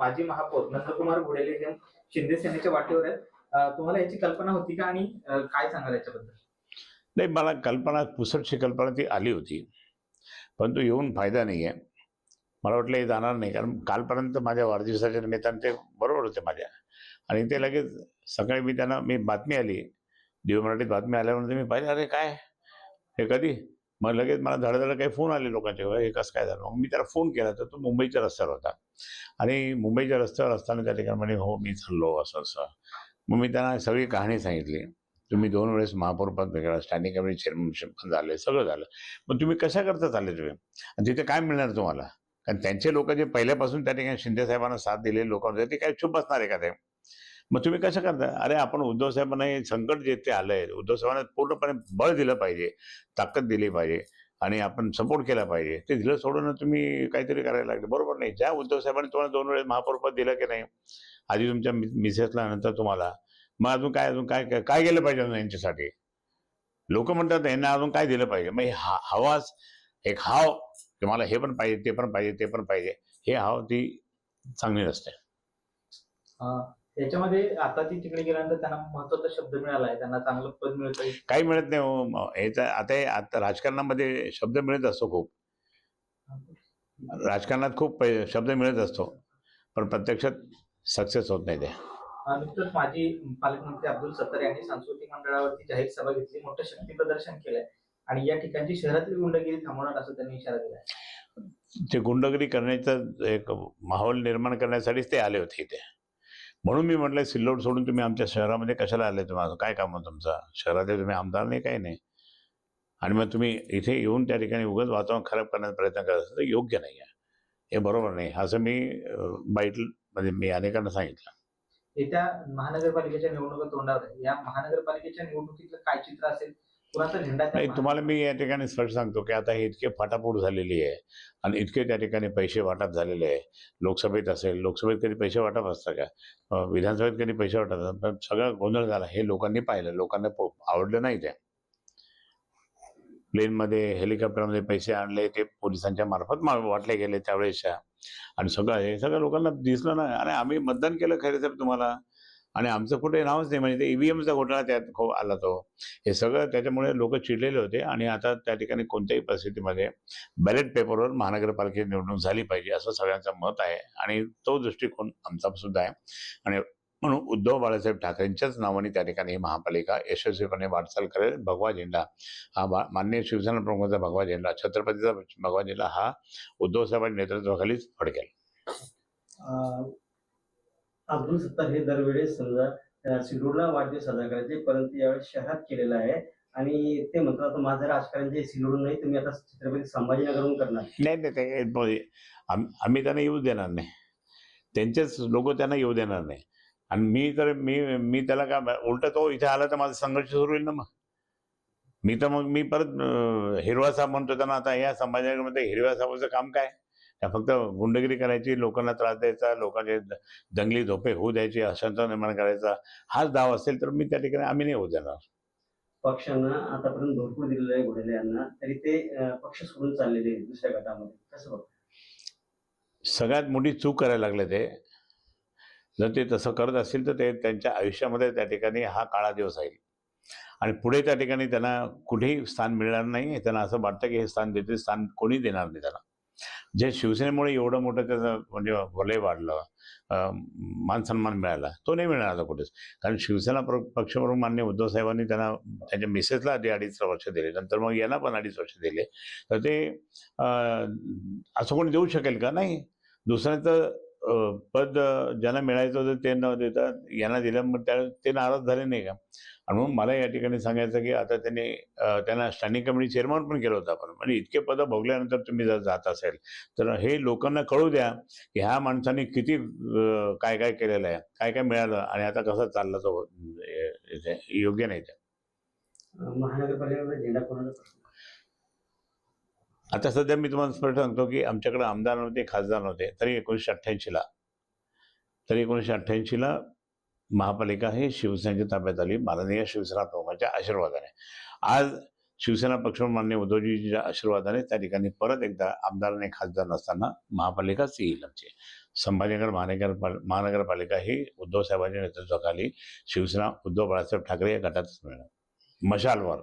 माजी महापौर नंदकुमार घोडेले हे शिंदे सेनेच्या वाटेवर आहेत. तुम्हाला याची कल्पना होती का आणि काय सांगाल याच्याबद्दल? नाही मला कल्पना पुसटची कल्पना ती आली होती. परंतु येऊन फायदा नाही आहे मला वाटलं हे जाणार नाही. कारण कालपर्यंत माझ्या वाढदिवसाच्या निमित्तानं ते बरोबर होते माझ्या. आणि ते लगेच सकाळी मी त्यांना मी बातमी आली. दिव्य मराठीत बातमी आल्यानंतर मी पाहिजे अरे काय? हे कधी? मग लगेच मला धडधड काही फोन आले लोकांचे हे कसं काय झालं? मग मी त्याला फोन केला तर तो मुंबईच्या रस्त्यावर होता. आणि मुंबईच्या रस्त्यावर असताना त्या ठिकाणी म्हणे हो मी चाललो असं असं. मग मी त्यांना सगळी कहाणी सांगितली. तुम्ही दोन वेळेस महापौर पद वेगळा स्टँडिंग कमिटी चेअरमनशिप पण झाले सगळं झालं. मग तुम्ही कशा करता चालले तुम्ही? आणि तिथे काय मिळणार तुम्हाला? कारण त्यांचे लोक जे पहिल्यापासून त्या ठिकाणी शिंदे साहेबांना साथ दिलेले लोक होते ते काय चुप बसणार आहे का ते? मग तुम्ही कसं करता? अरे आपण उद्धव साहेबांना हे संकट जे ते आलंय उद्धव साहेबांना पूर्णपणे बळ दिलं पाहिजे ताकद दिली पाहिजे आणि आपण सपोर्ट केला पाहिजे. ते दिलं सोडून तुम्ही काहीतरी करायला लागले. बरोबर नाही. ज्या उद्धव साहेबांनी तुम्हाला दोन वेळेस महापौरपद दिलं की नाही? आधी तुमच्या मिसेसला नंतर तुम्हाला. मग अजून काय अजून काय काय- गेलं केलं पाहिजे अजून यांच्यासाठी? लोक म्हणतात यांना अजून काय दिलं पाहिजे? मग हे हा हवाच एक हाव की मला हे पण पाहिजे ते पण पाहिजे ते पण पाहिजे. हे हाव ती चांगली नसते हा. याच्यामध्ये आता ती तिकडे गेल्यानंतर त्यांना महत्त्वाचा शब्द मिळाला आहे. त्यांना चांगलं पद मिळतंय काही मिळत नाही हो. आता हे आता राजकारणामध्ये शब्द मिळत असतो खूप. राजकारणात खूप शब्द मिळत असतो. पण प्रत्यक्षात सक्सेस होत नाही ते. नुकतंच माजी पालकमंत्री अब्दुल सत्तार यांनी सांस्कृतिक मंडळावरती जाहीर सभा घेतली. मोठं शक्ती प्रदर्शन केलंय. आणि या ठिकाणची शहरातली गुंडगिरी थांबवणार असं त्यांनी इशारा दिलाय. ते गुंडगिरी करण्याचं एक माहोल निर्माण करण्यासाठीच ते आले होते इथे. म्हणून मी म्हटलं सिल्लोड सोडून तुम्ही आमच्या शहरामध्ये कशाला आले तुम्हाला काय काम आहे शहरातले तुम्ही आमदार नाही काही नाही. आणि मग तुम्ही इथे येऊन त्या ठिकाणी उगाच वातावरण खराब करण्याचा प्रयत्न करत असाल तर योग्य नाही आहे. हे बरोबर नाही. असं मी बाईट म्हणजे मी अनेकांना सांगितलं. येत्या महानगरपालिकेच्या निवडणुका तोंडावर या महानगरपालिकेच्या निवडणुकीतलं काय चित्र असेल? नाही तुम्हाला मी या ठिकाणी स्पष्ट सांगतो की आता हे इतके फाटाफूट झालेली आहे आणि इतके त्या ठिकाणी पैसे वाटप झालेले आहे. लोकसभेत असेल लोकसभेत कधी पैसे वाटप असतं का? विधानसभेत कधी पैसे वाटप असतात? सगळा गोंधळ झाला. हे लोकांनी पाहिलं. लोकांना आवडलं नाही ते. प्लेनमध्ये हेलिकॉप्टरमध्ये पैसे आणले ते पोलिसांच्या मार्फत वाटले गेले त्यावेळेसच्या. आणि सगळं हे सगळं लोकांना दिसलं ना आणि आम्ही मतदान केलं खरे साहेब तुम्हाला. आणि आमचं कुठे नावच नाही म्हणजे ते ईव्हीएमचा घोटाळा त्यात खूप आला तो. हे सगळं त्याच्यामुळे लोक चिडलेले होते आणि आता त्या ठिकाणी कोणत्याही परिस्थितीमध्ये बॅलेट पेपरवर महानगरपालिकेची निवडणूक झाली पाहिजे असं सगळ्यांचं मत आहे आणि तो दृष्टिकोन आमचा सुद्धा आहे. आणि म्हणून उद्धव बाळासाहेब ठाकरेंच्याच नावाने त्या ठिकाणी ही महापालिका यशस्वीपणे वाटचाल करेल. भगवा झेंडा हा बा मान्य शिवसेना प्रमुखांचा भगवा झेंडा छत्रपतीचा भगवा झेंडा हा उद्धव साहेबांच्या नेतृत्वाखालीच फडकेल. अब्दुल सत्तार हे दरवेळेस समजा अं, सिल्लोडला वाढदिवस साजरा करायचे परंतु यावेळेस शहरात केलेला आहे. आणि ते म्हणतात आता माझं राजकारण जे सिल्लोड नाही तुम्ही आता छत्रपती संभाजीनगरहून करणार. नाही नाही ते आम्ही त्यांना येऊ देणार नाही. त्यांचेच लोक त्यांना येऊ देणार नाही. आणि मी तर मी मी त्याला काय उलट तो इथे आला तर माझा संघर्ष सुरू होईल ना मग? मी तर मग मी परत हिरवा साहेब म्हणतो त्यांना आता या संभाजीनगरमध्ये हिरव्या साहेबाचं काम काय? फक्त गुंडगिरी करायची लोकांना त्रास द्यायचा लोकांचे जंगली झोपे होऊ द्यायची अशांत निर्माण करायचा. हाच डाव असेल तर मी त्या ठिकाणी आम्ही नाही होऊ देणार. पक्षांना आतापर्यंत भरपूर दिलेलं आहे घोडेले यांना तरी ते पक्ष सोडून चाललेले दुसऱ्या गटामध्ये. कसं बघ सगळ्यात मोठी चूक करायला लागले ते. जर ते तसं करत असतील तर ते त्यांच्या आयुष्यामध्ये त्या ठिकाणी हा काळा दिवस आहे. आणि पुढे त्या ठिकाणी त्यांना कुठेही स्थान मिळणार नाही. त्यांना असं वाटतं की हे स्थान देते स्थान कोणी देणार नाही त्यांना. जे शिवसेनेमुळे एवढं मोठं त्याचं म्हणजे वलय वाढलं मानसन्मान मान सन्मान मिळाला तो नाही मिळणार आता कुठेच. कारण शिवसेना प्र पक्षप्रमुख मान्य उद्धव साहेबांनी त्यांना त्यांच्या मिसेसला आधी अडीच वर्ष दिले नंतर मग यांना पण अडीच वर्ष दिले. तर ते असं कोणी देऊ शकेल का? नाही. दुसऱ्याचं पद ज्यांना मिळायचं होतं ते न देता यांना दिलं मग त्या ते नाराज झाले नाही का? आणि म्हणून मला या ठिकाणी सांगायचं की आता त्यांनी त्यांना स्टँडिंग कमिटी चेअरमन पण केलं होतं आपण. म्हणजे इतके पदं भोगल्यानंतर तुम्ही जर जात असेल तर हे लोकांना कळू द्या की ह्या माणसाने किती काय काय केलेलं आहे काय काय मिळालं आणि आता कसं चाललं तो योग्य नाही ते. आता सध्या मी तुम्हाला स्पष्ट सांगतो की आमच्याकडे आमदार नव्हते खासदार नव्हते तरी एकोणीसशे अठ्ठ्याऐंशीला तरी एकोणीसशे अठ्ठ्याऐंशीला महापालिका ही शिवसेनेच्या ताब्यात आली. माननीय शिवसेना प्रमुखांच्या आशीर्वादाने. आज शिवसेना पक्ष मान्य उद्धवजीच्या आशीर्वादाने त्या ठिकाणी परत एकदा आमदार आणि खासदार नसताना महापालिकाच येईल आमची. संभाजीनगर महानगर महानगरपालिका ही उद्धव साहेबांच्या नेतृत्वाखाली शिवसेना उद्धव बाळासाहेब ठाकरे या गटातच मिळणार. मशालवर.